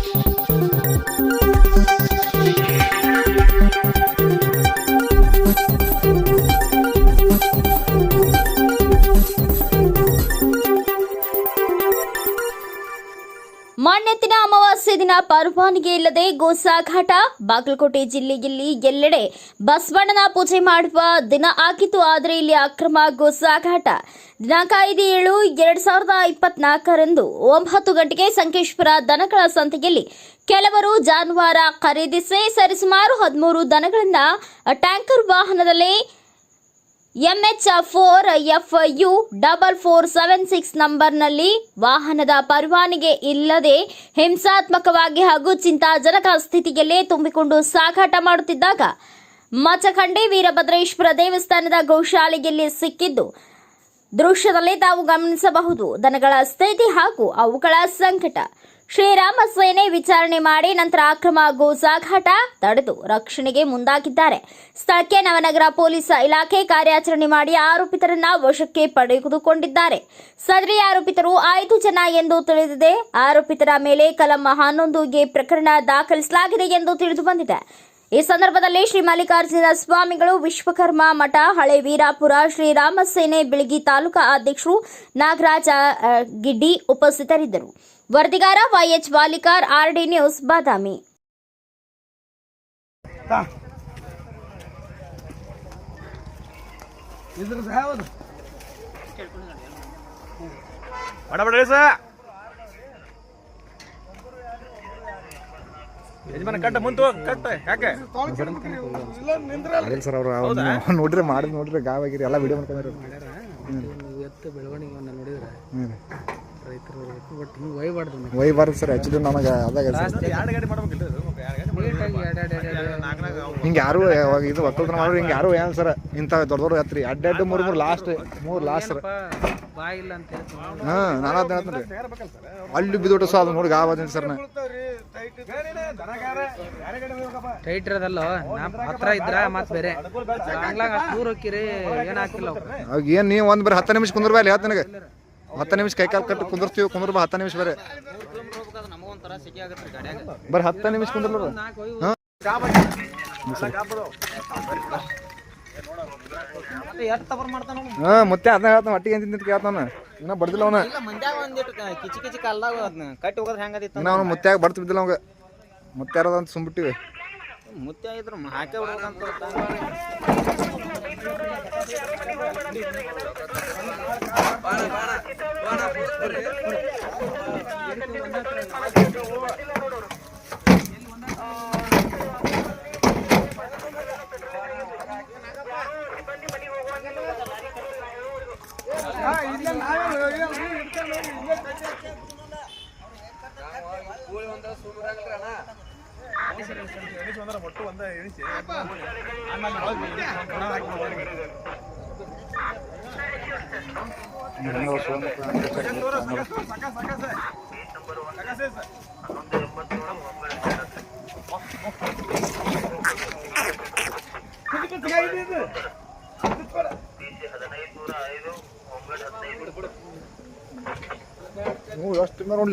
Thank you. ಮಾನ್ಯತಿನ ಅಮಾವಾಸ್ಯೆ ದಿನ ಪರವಾನಗಿ ಇಲ್ಲದೆ ಗೋಸಾಘಾಟ. ಬಾಗಲಕೋಟೆ ಜಿಲ್ಲೆಯಲ್ಲಿ ಎಲ್ಲೆಡೆ ಬಸವಣ್ಣನ ಪೂಜೆ ಮಾಡುವ ದಿನ ಆಗಿತ್ತು, ಆದರೆ ಇಲ್ಲಿ ಅಕ್ರಮ ಗೋಸಾಘಾಟ. ದಿನಾಂಕ ಐದು ಏಳು ಎರಡ್ ಸಾವಿರದ ಇಪ್ಪತ್ನಾಲ್ಕರಂದು ಒಂಬತ್ತು ಗಂಟೆಗೆ ಸಂಕೇಶ್ವರ ದನಗಳ ಸಂತೆಯಲ್ಲಿ ಕೆಲವರು ಜಾನುವಾರ ಖರೀದಿಸಿ ಸರಿಸುಮಾರು ಹದಿಮೂರು ದನಗಳನ್ನ ಟ್ಯಾಂಕರ್ ವಾಹನದಲ್ಲಿ MH four F U double four seven six ನಂಬರ್ನಲ್ಲಿ ವಾಹನದ ಪರವಾನಿಗೆ ಇಲ್ಲದೆ ಹಿಂಸಾತ್ಮಕವಾಗಿ ಹಾಗೂ ಚಿಂತಾಜನಕ ಸ್ಥಿತಿಯಲ್ಲೇ ತುಂಬಿಕೊಂಡು ಸಾಗಾಟ ಮಾಡುತ್ತಿದ್ದಾಗ ಮಚಖಂಡಿ ವೀರಭದ್ರೇಶ್ವರ ದೇವಸ್ಥಾನದ ಗೋಶಾಲೆಯಲ್ಲಿ ಸಿಕ್ಕಿದ್ದು ದೃಶ್ಯದಲ್ಲಿ ತಾವು ಗಮನಿಸಬಹುದು ದನಗಳ ಸ್ಥಿತಿ ಹಾಗೂ ಅವುಗಳ ಸಂಕಟ. ಶ್ರೀರಾಮ ಸೇನೆ ವಿಚಾರಣೆ ಮಾಡಿ ನಂತರ ಅಕ್ರಮ ಗೋಸಾಘಾಟ ತಡೆದು ರಕ್ಷಣೆಗೆ ಮುಂದಾಗಿದ್ದಾರೆ. ಸ್ಥಳಕ್ಕೆ ನವನಗರ ಪೊಲೀಸ್ ಇಲಾಖೆ ಕಾರ್ಯಾಚರಣೆ ಮಾಡಿ ಆರೋಪಿತರನ್ನ ವಶಕ್ಕೆ ಪಡೆದುಕೊಂಡಿದ್ದಾರೆ. ಸದರಿ ಆರೋಪಿತರು ಐದು ಜನ ಎಂದು ತಿಳಿದಿದೆ. ಆರೋಪಿತರ ಮೇಲೆ ಕಲಂ ಹನ್ನೊಂದು ಎ ಪ್ರಕರಣ ದಾಖಲಿಸಲಾಗಿದೆ ಎಂದು ತಿಳಿದು ಬಂದಿದೆ. ಈ ಸಂದರ್ಭದಲ್ಲಿ ಶ್ರೀ ಮಲ್ಲಿಕಾರ್ಜುನ ಸ್ವಾಮಿಗಳು ವಿಶ್ವಕರ್ಮ ಮಠ, ಹಳೆ ವೀರಾಪುರ, ಶ್ರೀರಾಮ ಸೇನೆ ಬಿಳಗಿ ತಾಲೂಕಾ ಅಧ್ಯಕ್ಷರು ನಾಗರಾಜ ಗಿಡ್ಡಿ ಉಪಸ್ಥಿತರಿದ್ದರು. ವರದಿಗಾರ YH Valikar RD news Badami. ಯಜಮಾನ ಕಟ್ಟ ಮುಂತು ಕಟ್ಟ. ಯಾಕೆ? ಸರ್ ಅವರು ನೋಡ್ರಿ ಮಾಡಿದ್ ನೋಡ್ರಿ ಗಾವ್ ಆಗಿರಿ ಎಲ್ಲ ವಿಡಿಯೋ ಮಾಡ್ಕೊಂಡ್ರೆ ಇವತ್ತು ಬೆಳವಣಿಗೆ ನೋಡಿದ್ರೆ ರೈತರು ಬಟ್ ಹಿಂಗೆ ಒಯ್ಬಾರ್ದು ಒಯ್ಬಾರ್ದು ಸರ್ ಆ್ಯಕ್ಚುಲಿ ಅದಾಗ ಯಾರು ಇದು ಒಕ್ಕಲ್ತನ ಮಾಡೋರು ಹಿಂಗೆ ಯಾರು ಏನು ಸರ್ ಇಂಥ ದೊಡ್ಡ ದೊಡ್ಡ ಎತ್ರಿ ಅಡ್ಡ ಅಡ್ಡ ಮೂರು ಮೂರು ಲಾಸ್ಟ್ ಮೂರು ಲಾಸ್ಟ್ ಸರ್ ಬಾ ಇಲ್ಲ ಅಂತ ಹಾಂ ನಾನು ಅದನ್ನ ಹೇಳ್ತೀನಿ ಅಲ್ಲಿ ಬಿದ್ದೋಟು ಸರ್ ಅದು ನೋಡಿ ಸರ್ ನಾ ಟೈಟ್ ಇರೋದಲ್ಲ ಹತ್ರ ಇದ್ರ ಮತ್ತೆ ಬೇರೆ ಹಂಗ್ಲಾಗ ದೂರ ಹೋಗಿರಿ ಏನು ಹಾಕಿಲ್ಲ ಅವ್ರು ಅವಾಗ ಏನು ನೀವು ಒಂದು ಬರೀ ಹತ್ತು ನಿಮಿಷ ಕುಂದ್ರ ಬಾ ಅಲ್ಲಿ ಹೇಳ್ತೀನಿ ನನಗೆ ಹತ್ತು ನಿಮಿಷ ಕೈ ಕಾಲು ಕಟ್ಟು ಕುಂದಿರ್ತೀವಿ ಕುಂದ್ರ ಹತ್ತು ನಿಮಿಷ ಬರೀ. ನಮಗೊಂಥರ ಸಿಕ್ಕಿ ಆಗತ್ತೆ ಗಾಡ್ಯಾಗ ಬರೀ ಹತ್ತು ನಿಮಿಷ ಕುಂದ್ರ ಹಾಂ? ಮತ್ತೆ? ಮತ್ತೆ ಅದನ್ನ ಹೇಳ್ತಾನ, ಒಟ್ಟಿಗೆ ಕೇಳ್ತಾನ ಇನ್ನೂ ಬಡ್ದಿಲ್ಲ ಅವನ. ಕಿಚಿ ಕಿಚಿ ಕಲ್ದಾಗ ಕಟ್ಟಿ ಹೋಗೋದು ಹೆಂಗದಿತ್ತು ಅವನು ಮುತ್ಯಾಗ ಬಡ್ತು ಬಿದ್ದಿಲ್ಲ ಅವಂಗ. ಮುತ್ತೆ ಅಂತ ಸುಮ್ಬಿಟ್ಟಿವಿ. ಮುತ್ತೆ ಇಲ್ಲ ನಾವೇ ಇಟ್ಕೊಂಡು ಹೋಗಿ ಇಲ್ಲೇ ಕಟ್ಟಿ ಹಾಕಿ ಎಣಿಸಿ ಕಿಟಕಿ ತೆಗ್ಯಾಗಿದೆ ಇದು. ಹ್ಞೂ ಎಷ್ಟು ನೋಡಿ